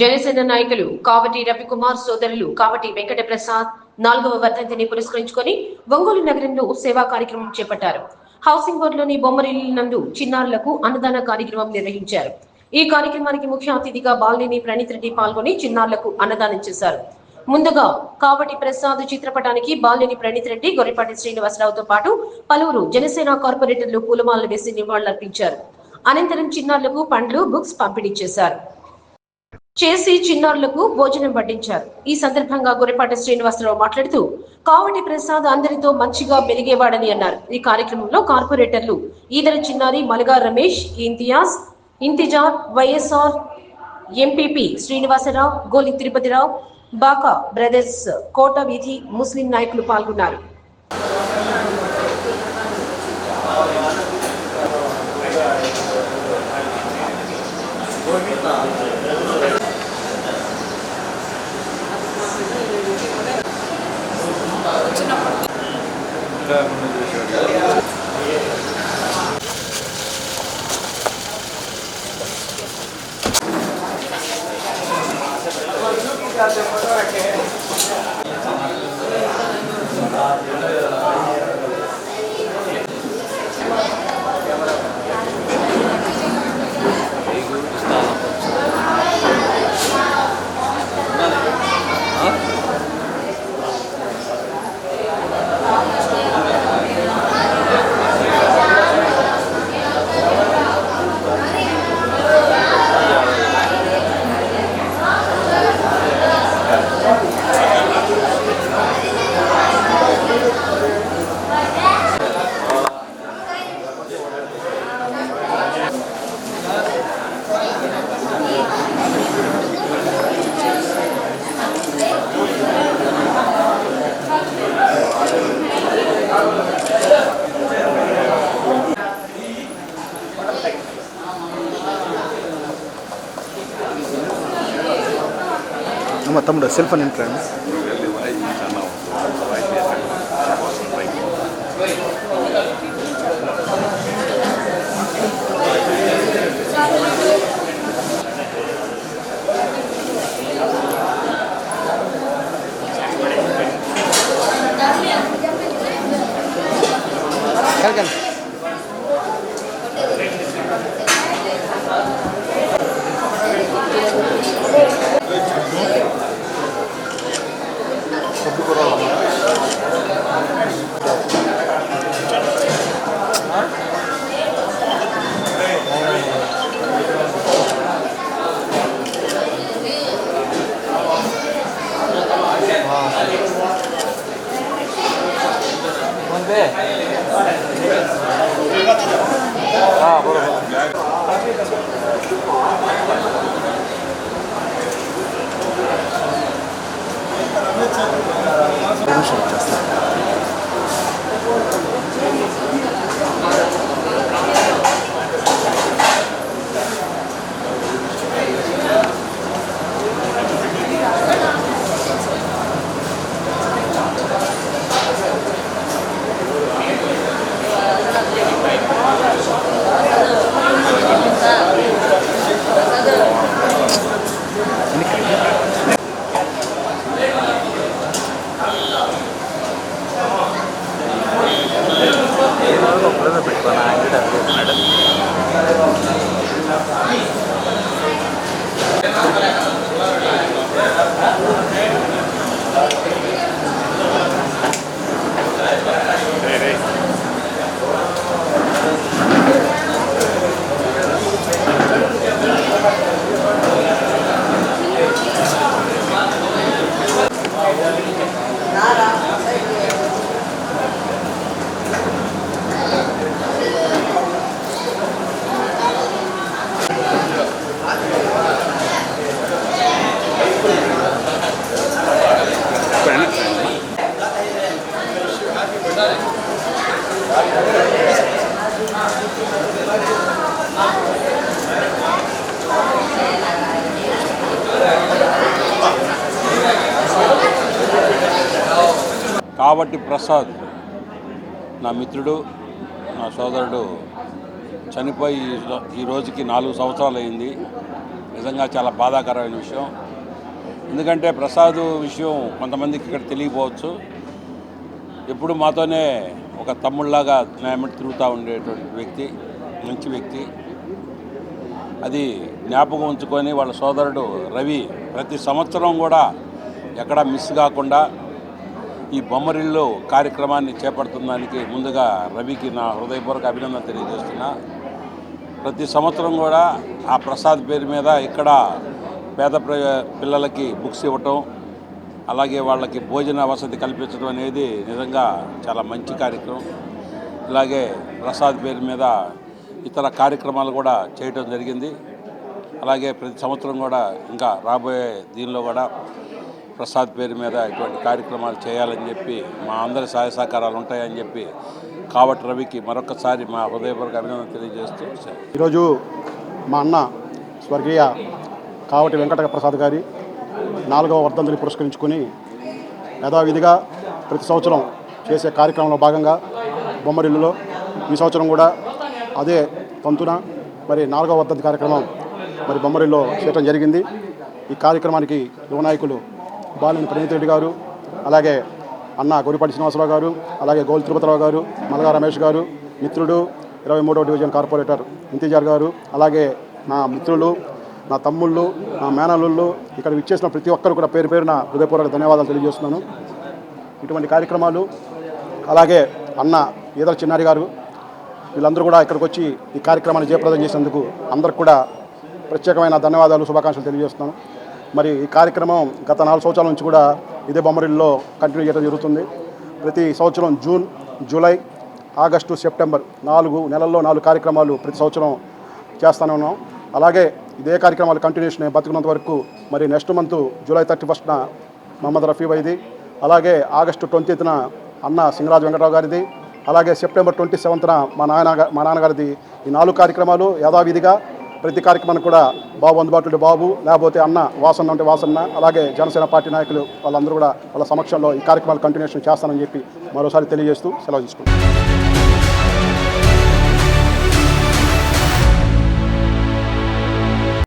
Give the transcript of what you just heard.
జనసేన నాయకులు కావటి రవికుమార్ సోదరులు కావటి వెంకట ప్రసాద్ నాలుగవ వర్ధంతిని పురస్కరించుకొని ఒంగోలు నగరంలో సేవా కార్యక్రమం చేపట్టారు. హౌసింగ్ బోర్డులోని బొమ్మరిల్లు నందు చిన్నారులకు అన్నదాన కార్యక్రమం నిర్వహించారు. ఈ కార్యక్రమానికి ముఖ్య అతిథిగా బాలినేని ప్రణీత్ రెడ్డి పాల్గొని చిన్నారులకు అన్నదానం చేశారు. ముందుగా కావటి ప్రసాద్ చిత్రపటానికి బాలినేని ప్రణీత్ రెడ్డి గొర్రెపాటి శ్రీనివాసరావుతో పాటు పలువురు జనసేన కార్పొరేటర్లు పూలమాలలు వేసి నివాళులర్పించారు. అనంతరం చిన్నారులకు పండ్లు బుక్స్ పంపిణీ చేశారు. చేసి చిన్నారులకు భోజనం పట్టించారు. ఈ సందర్భంగా గురిపాటి శ్రీనివాసరావు మాట్లాడుతూ కావటి ప్రసాద్ అందరితో మంచిగా మెలిగేవాడని అన్నారు. ఈ కార్యక్రమంలో కార్పొరేటర్లు ఈదర చిన్నారి మలగా రమేష్ ఇంతియాజ్ ఇంతిజార్ వైఎస్ఆర్ ఎంపీపీ శ్రీనివాసరావు గోలి తిరుపతిరావు బాకా బ్రదర్స్ కోట వీధి ముస్లిం నాయకులు పాల్గొన్నారు. వచ్చినప్పుడు Gracias por ನಮ್ಮ ತಮ್ಮ ಸೆಲ್ಫೋನ್ ಎಂಟ್ರೆನ್ಸ್ రావటి ప్రసాద్ నా మిత్రుడు నా సోదరుడు చనిపోయి ఈ రోజుకి నాలుగు సంవత్సరాలు అయింది. నిజంగా చాలా బాధాకరమైన విషయం. ఎందుకంటే ప్రసాద్ విషయం కొంతమందికి ఇక్కడ తెలియకపోవచ్చు. ఎప్పుడు మాతోనే ఒక తమ్ముళ్ళాగా న్యాయమట్టి తిరుగుతూ ఉండేటువంటి వ్యక్తి మంచి వ్యక్తి. అది జ్ఞాపకం ఉంచుకొని వాళ్ళ సోదరుడు రవి ప్రతి సంవత్సరం కూడా ఎక్కడా మిస్ కాకుండా ఈ బొమ్మరిల్లు కార్యక్రమాన్ని చేపడుతున్నందుకు ముందుగా రవికి నా హృదయపూర్వక అభినందన తెలియజేస్తున్నా. ప్రతి సంవత్సరం కూడా ఆ ప్రసాద్ పేరు మీద ఇక్కడ పేద ప్ర పిల్లలకి బుక్స్ ఇవ్వటం అలాగే వాళ్ళకి భోజన వసతి కల్పించడం అనేది నిజంగా చాలా మంచి కార్యక్రమం. ఇలాగే ప్రసాద్ పేరు మీద ఇతర కార్యక్రమాలు కూడా చేయటం జరిగింది. అలాగే ప్రతి సంవత్సరం కూడా ఇంకా రాబోయే దీనిలో కూడా ప్రసాద్ పేరు మీద ఇటువంటి కార్యక్రమాలు చేయాలని చెప్పి మా అందరి సహాయ సహకారాలు ఉంటాయని చెప్పి కావటి రవికి మరొకసారి మా హృదయపూర్వక అభినందన తెలియజేస్తూ ఈరోజు మా అన్న స్వర్గీయ కావటి వెంకట ప్రసాద్ గారి నాలుగవ వర్ధంతిని పురస్కరించుకొని యథావిధిగా ప్రతి సంవత్సరం చేసే కార్యక్రమంలో భాగంగా బొమ్మరిల్లులో ఈ సంవత్సరం కూడా అదే పంతున మరి నాలుగవ వర్ధంతి కార్యక్రమం మరి బొమ్మరిల్లో చేయడం జరిగింది. ఈ కార్యక్రమానికి యువనాయకులు బాలిని ప్రణీత్ రెడ్డి గారు అలాగే అన్న గొరిపాటి శ్రీనివాసరావు గారు అలాగే గోల్ తిరుపతిరావు గారు మలగా రమేష్ గారు మిత్రుడు ఇరవై మూడవ డివిజన్ కార్పొరేటర్ ఇంతిజార్ గారు అలాగే నా మిత్రులు నా తమ్ముళ్ళు నా మేనల్లుళ్ళు ఇక్కడ విచ్చేసిన ప్రతి ఒక్కరు కూడా పేరు పేరున హృదయపూర్వక ధన్యవాదాలు తెలియజేస్తున్నాను. ఇటువంటి కార్యక్రమాలు అలాగే అన్న ఈదల చిన్నారి గారు వీళ్ళందరూ కూడా ఇక్కడికి వచ్చి ఈ కార్యక్రమాన్ని జయప్రదం చేసినందుకు అందరికి కూడా ప్రత్యేకమైన ధన్యవాదాలు శుభాకాంక్షలు తెలియజేస్తున్నాను. మరి ఈ కార్యక్రమం గత నాలుగు సంవత్సరాల నుంచి కూడా ఇదే బొమ్మరిల్లో కంటిన్యూ చేయడం జరుగుతుంది. ప్రతి సంవత్సరం జూన్ జూలై ఆగస్టు సెప్టెంబర్ నాలుగు నెలల్లో నాలుగు కార్యక్రమాలు ప్రతి సంవత్సరం చేస్తూనే ఉన్నాం. అలాగే ఇదే కార్యక్రమాలు కంటిన్యూషన్ బతుకున్నంత వరకు మరి నెక్స్ట్ మంత్ జూలై థర్టీ ఫస్ట్న మహమ్మద్ రఫీ వైది అలాగే ఆగస్టు ట్వంటీత్న అన్న సింగరాజు వెంకటరావు గారిది. అలాగే సెప్టెంబర్ ట్వంటీ సెవెంత్న మా నాయన మా నాన్నగారిది. ఈ నాలుగు కార్యక్రమాలు యథావిధిగా ప్రతి కార్యక్రమానికి కూడా బాబు అందుబాటులో బాబు లేకపోతే అన్న వాసన్న అంటే వాసన్న అలాగే జనసేన పార్టీ నాయకులు వాళ్ళందరూ కూడా వాళ్ళ సమక్షంలో ఈ కార్యక్రమాలు కంటిన్యూషన్ చేస్తానని చెప్పి మరోసారి తెలియజేస్తూ సెలవు తీసుకుంటాం